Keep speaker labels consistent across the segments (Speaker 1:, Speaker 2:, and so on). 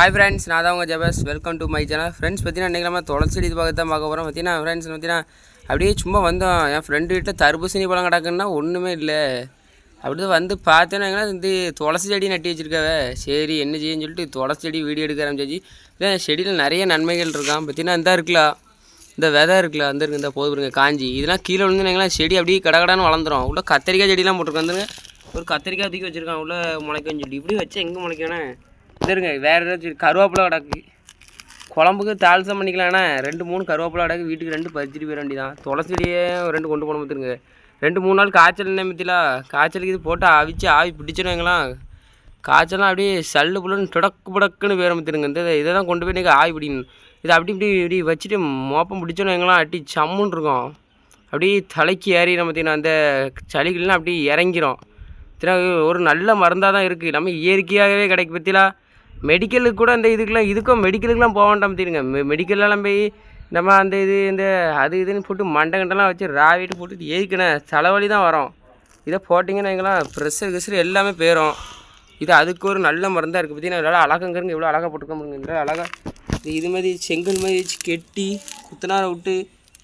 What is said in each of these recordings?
Speaker 1: Hi friends நான் தான் உங்கள் Jabez. Welcome to my channel friends பார்த்தீங்கன்னா இன்றைக்கி நம்ம துளசி செடி பார்க்க தான் பார்க்க போகிறோம் பார்த்தீங்கன்னா ஃப்ரெண்ட்ஸ் பார்த்தீங்கன்னா அப்படியே சும்மா வந்தோம். என் ஃப்ரெண்டு கிட்ட தர்பூசணி பழம் கிடக்குன்னா ஒன்றுமே இல்லை. அப்படி வந்து பார்த்தேன்னா வந்து துளசி செடி நட்டி வச்சிருக்காவே. சரி என்ன செய்யன்னு சொல்லிட்டு துளசி செடி வீடியோ எடுக்க ஆரம்பிச்சாச்சு. இல்லை செடியில் நிறைய நன்மைகள் இருக்கான் பார்த்தீங்கன்னா இந்த இருக்கலாம் இந்த விதை இருக்குல்ல அந்த இந்த போது போதுங்க காஞ்சி. இதெல்லாம் கீழே விழுந்துனாங்களா செடி அப்படியே கடகடான்னு வளர்ந்துரும். உள்ள கத்திரிக்காய் செடிலாம் போட்டுருக்கு வந்துருங்க ஒரு கத்திரிக்காய் தூக்கி வச்சிருக்கான் உள்ள முளைக்கன்னு சொல்லி இப்படி வச்சா எங்கே முளைக்கணும் இருங்க வேறு ஏதாச்சும் கருவேப்பிலை கிடக்கு குழம்புக்கு தால்சம் பண்ணிக்கலாம்ண்ணே ரெண்டு மூணு கருவேப்பிலை கிடக்கு வீட்டுக்கு ரெண்டு பறிச்சுட்டு போயிட வேண்டியதான் துளசி ரெண்டு கொண்டு போன பார்த்துருங்க ரெண்டு மூணு நாள் காய்ச்சல் நிமித்தில காய்ச்சலுக்கு இது போட்டு அவிச்சு ஆவி பிடிச்சிருவாங்களாம் காய்ச்சல்லாம் அப்படியே சல்லு புல்லுன்னு துடக்கு புடக்குன்னு பேர இந்த இதை தான் கொண்டு போய் நீங்கள் ஆவி பிடிக்கணும். இதை அப்படி இப்படி இப்படி வச்சுட்டு மோப்பம் பிடிச்சோன்னு எங்களாம் அட்டி சம்முன்னு இருக்கும். அப்படியே தலைக்கு ஏறி நம்ம பார்த்தீங்கன்னா அந்த சளிகள்லாம் அப்படியே இறங்கிரும். ஒரு நல்ல மருந்தாக தான் இருக்குது நம்ம இயற்கையாகவே கிடைக்கு பற்றிலாம் மெடிக்கலுக்கு கூட அந்த இதுக்கெலாம் இதுக்கும் மெடிக்கலுக்குலாம் போக வேண்டாம் தெரியுங்க மெ மெடிக்கல்லாம் போய் நம்ம அந்த இது இந்த அது இதுன்னு போட்டு மண்டை கண்டெல்லாம் வச்சு ராவிட்டு போட்டு ஏறிக்கணும் தலைவலி தான் வரும். இதை போட்டிங்கன்னா எங்கெல்லாம் ப்ரெஷர் கிசர் எல்லாமே போயிடும் இது அதுக்கு ஒரு நல்ல மருந்தாக இருக்குது பார்த்தீங்கன்னா நல்லா அழகங்கிறங்க எவ்வளோ அழகாக போட்டுக்க முடியுங்க அழகாக இது இது மாதிரி செங்கல் மாதிரி வச்சு கெட்டி குத்தனார விட்டு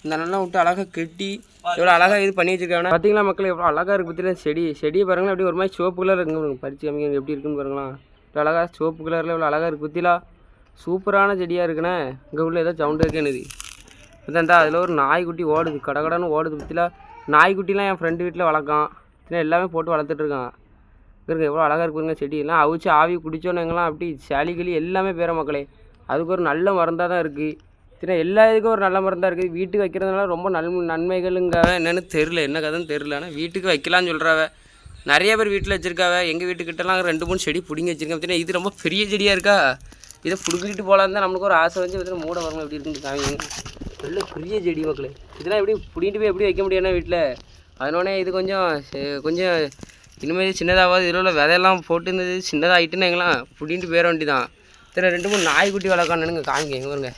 Speaker 1: இந்த நல்லா விட்டு அழகாக கெட்டி எவ்வளோ அழகாக இது பண்ணி வச்சிருக்காங்க பார்த்தீங்களா மக்கள் எவ்வளோ அழகாக இருக்குது பார்த்தீங்கன்னா செடி செடியை பாருங்களா அப்படியே ஒரு மாதிரி சிவப்பு கலர் இருக்குங்க பறிச்சு காமிங்க எப்படி இருக்குன்னு பாருங்களா இவ்வளோ அழகாக சிவப்பு கலரில் இவ்வளோ அழகாக இருக்குது பத்திலா? சூப்பரான செடியாக இருக்குண்ணே. இங்கே உள்ள ஏதோ சவுண்டு இருக்கேனுது இதுதான்டா அதில் ஒரு நாய்க்குட்டி ஓடுது. கடகடன்னு ஓடுது பத்திலா. நாய்க்குட்டிலாம் என் ஃப்ரெண்டு வீட்டில் வளர்க்கான். சின்ன எல்லாமே போட்டு வளர்த்துட்ருக்கான் இருக்கு எவ்வளோ அழகாக இருக்குங்க செடியெல்லாம் அவிச்சு ஆவி குடிச்சோன்னங்களாம் அப்படி சளி கிளி எல்லாமே பேர மக்களே. அதுக்கு ஒரு நல்ல மருந்தாக தான் இருக்குது சின்ன எல்லா இதுக்கும் ஒரு நல்ல மருந்தாக இருக்குது வீட்டுக்கு வைக்கிறதுனால ரொம்ப நல் நன்மைகளுங்க என்னென்னு தெரில என்ன கதைன்னு தெரில ஆனால் வீட்டுக்கு வைக்கலான்னு சொல்கிறாவ நிறைய பேர் வீட்டில் வச்சுருக்காவ. எங்கள் வீட்டுக்கிட்டலாம் ரெண்டு மூணு செடி பிடிங்கி வச்சுருக்கேன். பார்த்தீங்கன்னா இது ரொம்ப பெரிய செடியாக இருக்கா? இதை பிடுங்கிட்டு போகலான்னு தான் நம்மளுக்கு ஒரு ஆசை வந்து பார்த்தீங்கன்னா மூட வரணும் எப்படி இருக்குன்னு காமிங்க. நல்ல பெரிய செடி மக்களே. இதெல்லாம் எப்படி பிடிங்கிட்டு போய் எப்படி வைக்க முடியும்னா வீட்டில் அதனோடனே இது கொஞ்சம் கொஞ்சம் இனிமேல் சின்னதாகாது இதில் உள்ள விதையெல்லாம் போட்டு இருந்தது சின்னதாகிட்டுன்னு எங்கெல்லாம் பிடிங்கிட்டு போயிட வேண்டியதான் இதில் ரெண்டு மூணு நாய்க்குட்டி வளர்க்கணுங்க காமிங்க எங்கே வருங்க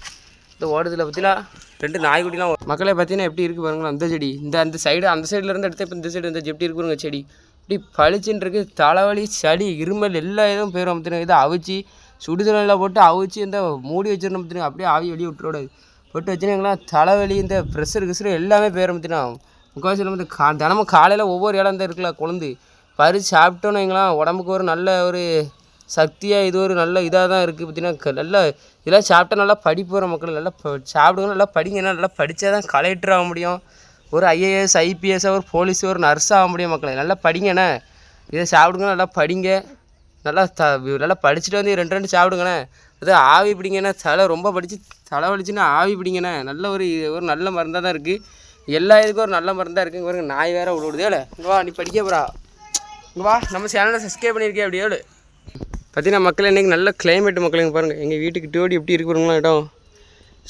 Speaker 1: இந்த ஓடுதில் பற்றிலாம் ரெண்டு நாய்க்குட்டிலாம் மக்களே பார்த்தீங்கன்னா எப்படி இருக்குது பாருங்களா அந்த செடி. இந்த அந்த சைடு அந்த சைடில் இருந்து எடுத்து இப்போ இந்த சைடு இந்த எப்படி இருக்குங்க செடி? இப்படி பளிச்சுன்னு தலைவலி சளி இருமல் எல்லா இதுவும் போயிடும் பார்த்துருங்க இதை அவிச்சு சுடுதலில் போட்டு அவிச்சு இந்த மூடி வச்சிடணும் பார்த்துருங்க அப்படியே ஆவி வெளியே விட்டுறக்கூடாது போட்டு வச்சுருங்களா தலைவலி இந்த ப்ரெஷர் கிஷர் எல்லாமே போயிடும் பார்த்துனா முக்கால்வாசி நம்ம இந்த கா தினமும் காலையில் ஒவ்வொரு இடம் தான் இருக்குல்ல குழந்தை. பறித்து சாப்பிட்டோன்னு வைங்களேன் உடம்புக்கு ஒரு நல்ல ஒரு சக்தியாக இது ஒரு நல்ல இதாக தான் இருக்குது பார்த்தீங்கன்னா நல்லா இதெல்லாம் சாப்பிட்டா நல்லா படிப்பு வர மக்கள். நல்லா ப- சாப்பிடுங்க நல்லா படிங்க. நல்லா படித்தா தான் கலெக்டர் ஆக முடியும். ஒரு ஐஏஎஸ் ஐபிஎஸ்ஸாக ஒரு போலீஸ் ஒரு நர்ஸ் ஆக முடியும் மக்களை. நல்லா படிங்கண்ணே. இதை சாப்பிடுங்க நல்லா படிங்க. நல்லா த நல்லா படிச்சுட்டு வந்து ரெண்டு ரெண்டு சாப்பிடுங்கண்ணே. அது ஆவி பிடிங்கண்ணே. தலை ரொம்ப படித்து தலைவலிச்சுன்னா ஆவி பிடிங்கண்ணே. நல்ல ஒரு ஒரு நல்ல மருந்தாக தான் இருக்குது எல்லா இதுக்கும் ஒரு நல்ல மருந்தாக இருக்குது இங்கே நாய் நாய் வேற விடுதே இங்கே வா நீ படிக்க போகிறா இங்கே வா நம்ம சேனலை சப்ஸ்கிரைப் பண்ணியிருக்கேன் அப்படியே எவ்வளோ பார்த்தீங்கன்னா மக்கள் இன்றைக்கி நல்ல கிளைமேட் மக்கள் இங்கே பாருங்கள் எங்கள் வீட்டுக்கு டோடி எப்படி இருக்கு பாருங்களா இடம்.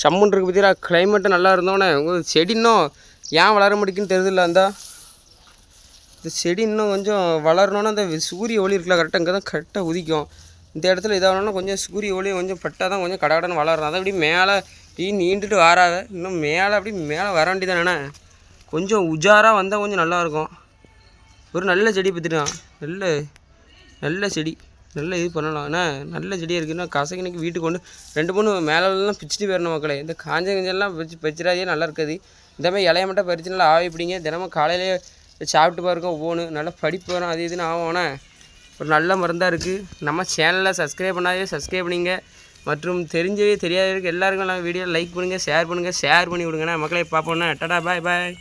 Speaker 1: சம்முன்னு இருக்கு பார்த்தீங்கன்னா கிளைமேட்டு நல்லா இருந்தோன்னே. உங்கள் செடி இன்னும் ஏன் வளர முடிக்குன்னு தெரியுதுல்ல அந்த? இந்த செடி இன்னும் கொஞ்சம் வளரணுன்னா அந்த சூரிய ஒளி இருக்குல்ல கரெக்டாக இங்கே தான் கரெக்டாக உதிக்கும். இந்த இடத்துல இதாகணும்னா கொஞ்சம் சூரிய ஒளி கொஞ்சம் பட்டால் தான் கொஞ்சம் கடகடன்னு வளரும் அதை அப்படி மேலே டீ நீண்டுட்டு வராத இன்னும் மேலே அப்படி மேலே வர வேண்டியதானே கொஞ்சம் உஜாராக வந்தால் கொஞ்சம் நல்லாயிருக்கும் ஒரு நல்ல செடி பற்றிருக்கான் நல்ல நல்ல செடி. நல்ல இது பண்ணலாம். ஏன்னா நல்ல செடியாக இருக்குன்னா கசகினைக்கு வீட்டுக்கு கொண்டு ரெண்டு மூணு மேலெல்லாம் பிச்சுட்டு போயிடணும் மக்களே. இந்த காஞ்ச கஞ்செல்லாம் வச்சு பிச்சிடாதே நல்லா இருக்காது. இந்த மாதிரி இலைய மட்டும் பறித்து நல்லா ஆவி பிடிங்க. தினமும் காலையிலே சாப்பிட்டு பாருங்க ஒவ்வொன்று நல்லா படிப்பு வரும் அது இதுன்னு ஆகும்ண்ணே ஒரு நல்ல மருந்தாக இருக்குது நம்ம சேனலில் சப்ஸ்கிரைப் பண்ணாதே சப்ஸ்கிரைப் பண்ணிங்க. மற்றும் தெரிஞ்சவே தெரியாதவருக்கு எல்லாருக்கும் நல்லா வீடியோ லைக் பண்ணுங்கள் ஷேர் பண்ணுங்கள் ஷேர் பண்ணி விடுங்கண்ணா மக்களை பார்ப்போண்ணே டடா பாய் பாய்